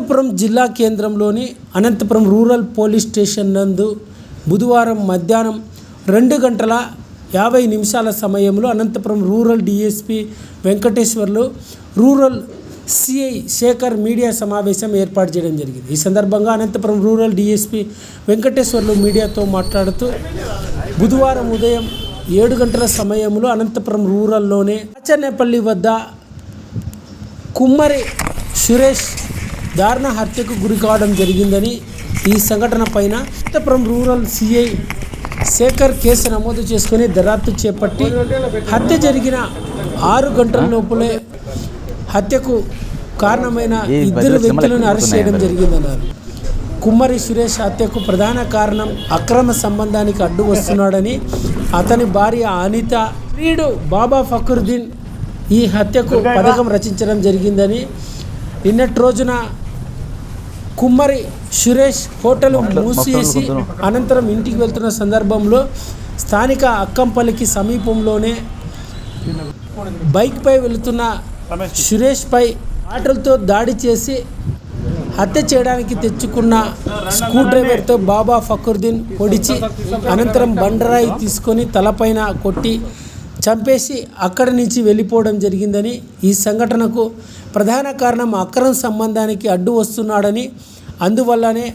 అనంతపురం జిల్లా కేంద్రంలోని Anantapuram rural police station నందు బుధవారం మధ్యాహ్నం రెండు గంటల యాభై నిమిషాల సమయంలో Anantapuram rural DSP Venkateswarlu rural CI Shekhar media సమావేశం ఏర్పాటు చేయడం జరిగింది. ఈ సందర్భంగా అనంతపురం రూరల్ డిఎస్పి వెంకటేశ్వర్లు మీడియాతో మాట్లాడుతూ బుధవారం ఉదయం ఏడు గంటల సమయంలో అనంతపురం రూరల్లోనే ఆచనేపల్లి వద్ద కుమ్మరి సురేష్ దారుణ హత్యకు గురి కావడం జరిగిందని ఈ సంఘటన పైన Anantapuram rural CI Shekhar case నమోదు చేసుకుని దర్యాప్తు చేపట్టి హత్య జరిగిన ఆరు గంటల లోపలే హత్యకు కారణమైన ఇద్దరు వ్యక్తులను అరెస్ట్ చేయడం జరిగిందన్నారు. కుమ్మరి సురేష్ హత్యకు ప్రధాన కారణం అక్రమ సంబంధానికి అడ్డు వస్తున్నాడని అతని భార్య అనిత వీడు బాబా ఫక్రుద్దీన్ ఈ హత్యకు పథకం రచించడం జరిగిందని నిన్నటి రోజున కుమ్మరి సురేష్ హోటల్ మూసివేసి అనంతరం ఇంటికి వెళ్తున్న సందర్భంలో స్థానిక అక్కంపల్లికి సమీపంలోనే బైక్పై వెళుతున్న సురేష్పై ఆటలతో దాడి చేసి హత్య చేయడానికి తెచ్చుకున్న స్క్రూ డ్రైవర్తో బాబా ఫక్రుద్దీన్ పొడిచి అనంతరం బండరాయి తీసుకొని తలపైన కొట్టి చంపేసి అక్కడి నుంచి వెళ్ళిపోవడం జరిగిందని ఈ సంఘటనకు ప్రధాన కారణం అక్రమ సంబంధానికి అడ్డు వస్తున్నాడని అందువల్లనే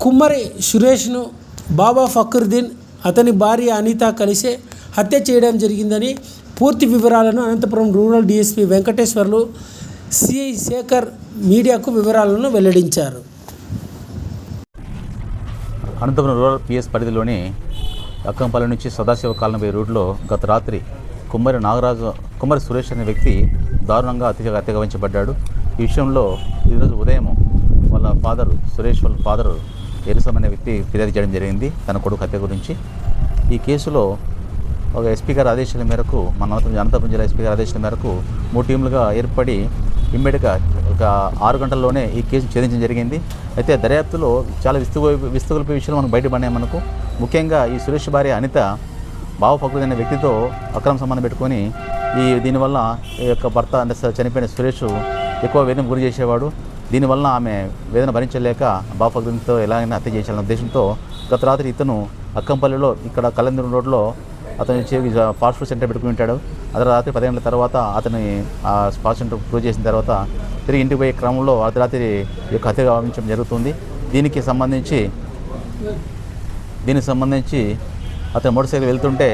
కుమ్మరి సురేష్ను బాబా ఫక్రుద్దీన్ అతని భార్య అనిత కలిసే హత్య చేయడం జరిగిందని పూర్తి వివరాలను Anantapuram rural DSP Venkateswarlu CI Shekhar మీడియాకు వివరాలను వెల్లడించారు. అనంతపురం రూరల్ పిఎస్ పరిధిలోని అక్కంపల్లి నుంచి సదాశివ కాలనీ రూట్లో గత రాత్రి కుమ్మరి నాగరాజు కుమ్మరి సురేష్ అనే వ్యక్తి దారుణంగా అతిగా అత్యగవించబడ్డాడు ఈ విషయంలో ఈరోజు ఉదయం వాళ్ళ ఫాదర్ సురేష్ వాళ్ళ ఫాదర్ ఎరుసం అనే వ్యక్తి ఫిర్యాదు చేయడం జరిగింది. తన కొడుకు హత్య గురించి. ఈ కేసులో ఒక ఎస్పీ గారి ఆదేశాల మేరకు మన అనంతపురం జిల్లా ఎస్పీ గారి ఆదేశాల మేరకు మూడు టీంలుగా ఏర్పడి ఇమ్మీడియట్గా ఒక ఆరు గంటల్లోనే ఈ కేసు ఛేదించడం జరిగింది. అయితే దర్యాప్తులో చాలా విస్తు విస్తుగొలిపే విషయాలు మనకు బయటపడినాయి మనకు. ముఖ్యంగా ఈ సురేష్ భార్య అనిత బావ అనే వ్యక్తితో అక్రమ సంబంధం పెట్టుకొని ఈ దీనివల్ల ఈ యొక్క భర్త అంటే చనిపోయిన సురేష్ ఎక్కువ వేదం గురి చేసేవాడు. దీనివల్ల ఆమె వేదన భరించలేక బాపగ్రంతో ఎలాగైనా హత్య చేయాలన్న ఉద్దేశంతో గత రాత్రి ఇతను అక్కంపల్లిలో ఇక్కడ కలందూరు రోడ్లో అతను చేసి ఫాస్ట్ ఫుడ్ సెంటర్ పెట్టుకుని ఉంటాడు. అదే రాత్రి పది గంటల తర్వాత అతని ఆ ఫాస్ట్ సెంటర్ క్లోజ్ చేసిన తర్వాత తిరిగి ఇంటికి పోయే క్రమంలో అర్ధరాత్రి ఈ యొక్క హత్య గావించడం జరుగుతుంది. దీనికి సంబంధించి దీనికి సంబంధించి అతను మోటార్ సైకిల్ వెళ్తుంటే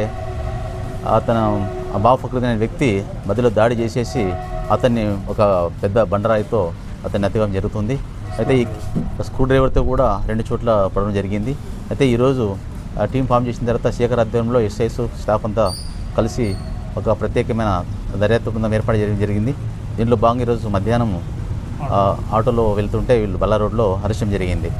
అతను ఆ బావ ఫక్రుద్దీన్ అనే వ్యక్తి మధ్యలో దాడి చేసేసి అతన్ని ఒక పెద్ద బండరాయితో అతన్ని జరుగుతుంది. అయితే ఈ స్క్రూ డ్రైవర్తో కూడా రెండు చోట్ల పడడం జరిగింది. అయితే ఈరోజు ఆ టీం ఫామ్ చేసిన తర్వాత శేఖర్ ఆధ్వర్యంలో ఎస్ఐస్ స్టాఫ్ అంతా కలిసి ఒక ప్రత్యేకమైన దర్యాప్తు బృందం ఏర్పాటు చేయడం జరిగింది. దీనిలో భాగంగా ఈరోజు మధ్యాహ్నం ఆటోలో వెళ్తుంటే వీళ్ళు బల్లా రోడ్లో హర్షం జరిగింది.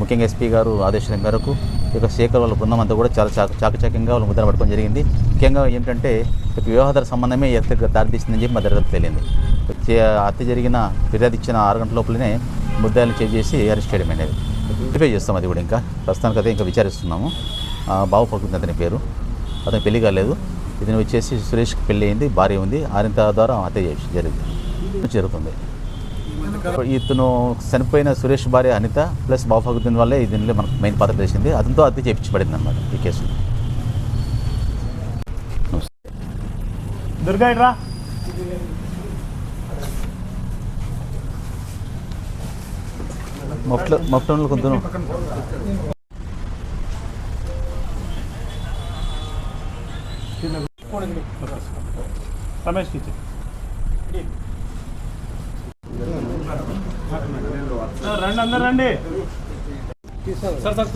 ముఖ్యంగా ఎస్పీ గారు ఆదేశం మేరకు యొక్క శేఖర్ వాళ్ళ బృందం అంతా కూడా చాలా చాక చాకచక్యంగా వాళ్ళు ముద్ర పట్టుకోవడం జరిగింది. ముఖ్యంగా ఏంటంటే ఈ సంబంధమే ఈ హత్యకు దారితీసిందని చెప్పి మా దగ్గర తేలింది. హత్య జరిగిన ఫిర్యాదు ఇచ్చిన ఆరు గంటల లోపలనే ముద్దాయిలను చేజ్ చేసి అరెస్ట్ చేయడం అనేది. వెరిఫై చేస్తాం అది కూడా ఇంకా. ప్రస్తుతానికి అదే ఇంకా విచారిస్తున్నాము. బాబు పడుతుంది అతని పేరు. అతను పెళ్ళి కాలేదు. ఇతను వచ్చేసి సురేష్కి పెళ్ళి అయింది భార్య ఉంది. ఆరింత ద్వారా హత్య జరిగింది. జరుగుతుంది. ఇతను చనిపోయిన సురేష్ భార్య అనిత ప్లస్ బాబు ఫగుద్దీన్ వల్లే దీనిలో మనకు మెయిన్ పాత్ర తెలిసింది అతనితో హత్య చేయించబడింది అనమాట ఈ కేసులో దుర్గా మొఫ్ట్లో కొంత రమేష్కి రండి అందరు రండి. Sir sir